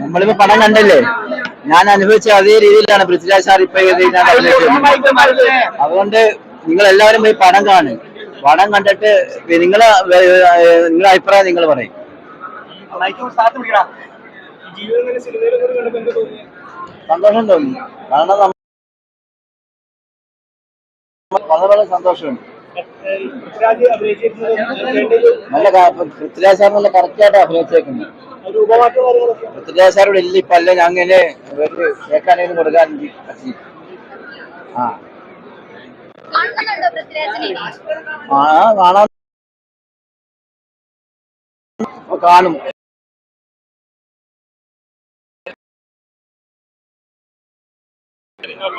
നമ്മളിപ്പോ പടം കണ്ടല്ലേ? ഞാൻ അനുഭവിച്ച അതേ രീതിയിലാണ് പൃഥ്വിരാജ് സാർ ഇപ്പൊ അതുകൊണ്ട് നിങ്ങൾ എല്ലാവരും പോയി പണം കാണും. പണം കണ്ടിട്ട് നിങ്ങളെ നിങ്ങളുടെ അഭിപ്രായം നിങ്ങൾ പറയും. സന്തോഷം തോന്നി. കാരണം വളരെ വളരെ സന്തോഷമുണ്ട്. നല്ല പൃഥ്വിരാജ് സാർ നല്ല കറക്റ്റ് ആയിട്ട് അഭിനയിച്ചേക്കുന്നു. പൃഥ്വിരാജ് സാറോട് ഇല്ല ഇപ്പൊ അല്ല ഞാൻ അങ്ങനെ കേൾക്കാനും എനിക്ക് ആ. ആ കാണാൻ കാണും. സാർ